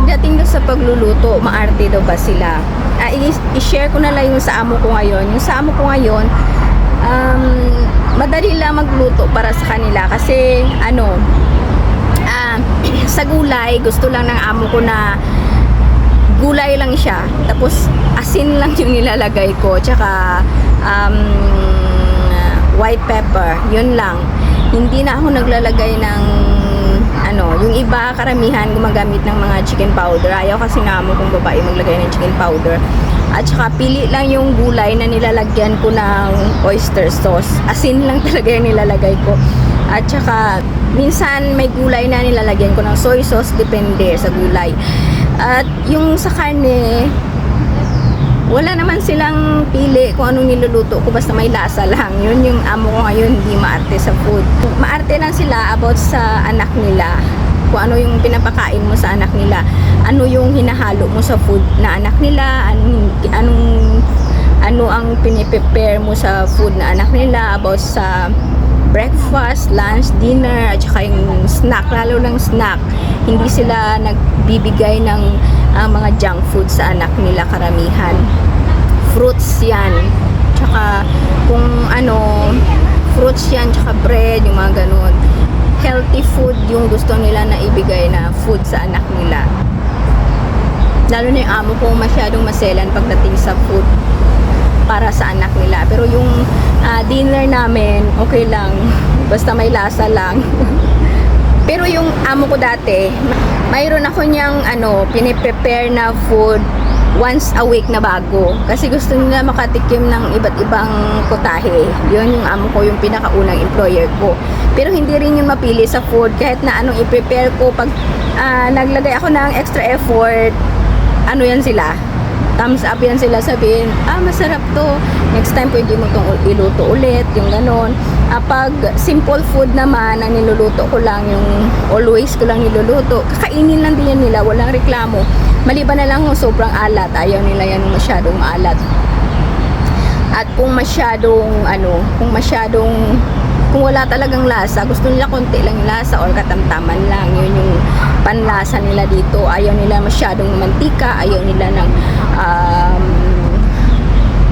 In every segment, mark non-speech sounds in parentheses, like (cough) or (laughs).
pagdating daw sa pagluluto, maarte daw ba sila? I- i-share ko na lang yung sa amo ko ngayon. Yung sa amo ko ngayon, um, madali lang magluto para sa kanila kasi ano, ah, (clears throat) sa gulay, gusto lang ng amo ko na gulay lang siya. Tapos asin lang yung nilalagay ko. Tsaka um, white pepper. Yun lang. Hindi na ako naglalagay ng ano, yung iba karamihan gumagamit ng mga chicken powder. Ayaw kasi nga mo kung babae maglagay ng chicken powder. At saka pili lang yung gulay na nilalagyan ko ng oyster sauce. Asin lang talaga yung nilalagay ko. At saka minsan may gulay na nilalagyan ko ng soy sauce depende sa gulay. At yung sa karne, wala naman silang pili kung anong niluluto ko basta may lasa lang. Yun yung amo ko ngayon, hindi maarte sa food. Maarte lang sila about sa anak nila. Kung ano yung pinapakain mo sa anak nila. Ano yung hinahalo mo sa food na anak nila. Anong, anong ano ang piniprepare mo sa food na anak nila about sa breakfast, lunch, dinner, at saka yung snack, lalo lang snack. Hindi sila nagbibigay ng ah, mga junk food sa anak nila karamihan. Fruits yan. Tsaka kung ano, fruits yan, tsaka bread, yung mga ganun. Healthy food yung gusto nila na ibigay na food sa anak nila. Lalo na yung amo ko masyadong maselan pagdating sa food para sa anak nila. Pero yung ah, dinner namin, okay lang. Basta may lasa lang. (laughs) Pero yung amo ko dati, mayroon ako niyang ano, piniprepare na food once a week na bago. Kasi gusto nila makatikim ng iba't ibang putahe. Yun yung amo ko, yung pinakaunang employer ko. Pero hindi rin yun mapili sa food. Kahit na anong i-prepare ko, pag ah, naglagay ako ng extra effort, ano yan sila, thumbs up yan sila sabihin, ah masarap to, next time pwede mo itong iluto ulit, yung ganon. Ah, pag simple food naman, na niluluto ko lang, yung always ko lang niluluto, kakainin lang din yan nila, walang reklamo. Maliban na lang kung sobrang alat, ayaw nila yan masyadong maalat. At kung masyadong, ano, kung masyadong, kung wala talagang lasa, gusto nila konti lang yung lasa or katamtaman lang, yun panlasa nila dito. Ayaw nila masyadong mantika, ayaw nila ng um,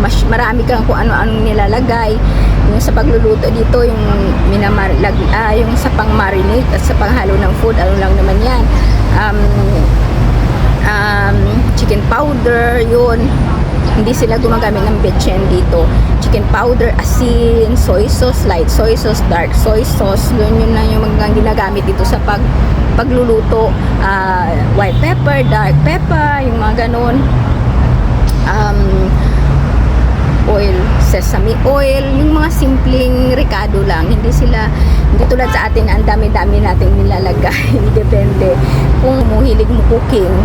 mas, marami kang kung ano-anong nilalagay. Yung sa pagluluto dito, yung minamar, lag, ah, yung sa pang-marinate at sa panghalo ng food, ano lang naman yan. Um, um, chicken powder, yun. Hindi sila gumagamit ng betchen dito. Chicken powder, asin, soy sauce, light soy sauce, dark soy sauce. Yun yun lang yung mga ginagamit dito sa pag pagluluto. Ah, white pepper, dark pepper, yung mga ganun. Um, oil, sesame oil, yung mga simpleng ricado lang. Hindi sila, hindi tulad sa atin, ang dami-dami nating nilalagay. (laughs) Depende. Kung muhilig mo cooking,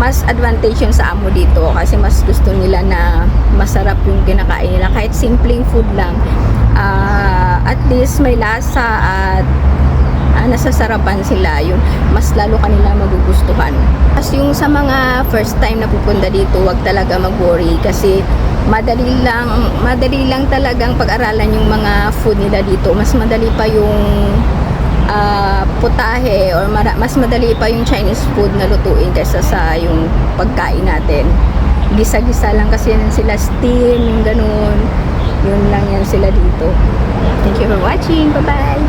mas advantage yun sa amo dito kasi mas gusto nila na masarap yung kinakain nila. Kahit simpleng food lang. Ah, at least may lasa at ah, nasasarapan sila. Yun mas lalo kanila magugustuhan. As yung sa mga first time na pupunta dito wag talaga mag-worry. Kasi madali lang madali lang talagang pag-aralan yung mga food nila dito. Mas madali pa yung ah, putahe or mas madali pa yung Chinese food na lutuin kaysa sa yung pagkain natin. Gisa-gisa lang kasi yan sila steam, yung ganun. Yun lang yan sila dito. Thank you for watching. Bye-bye!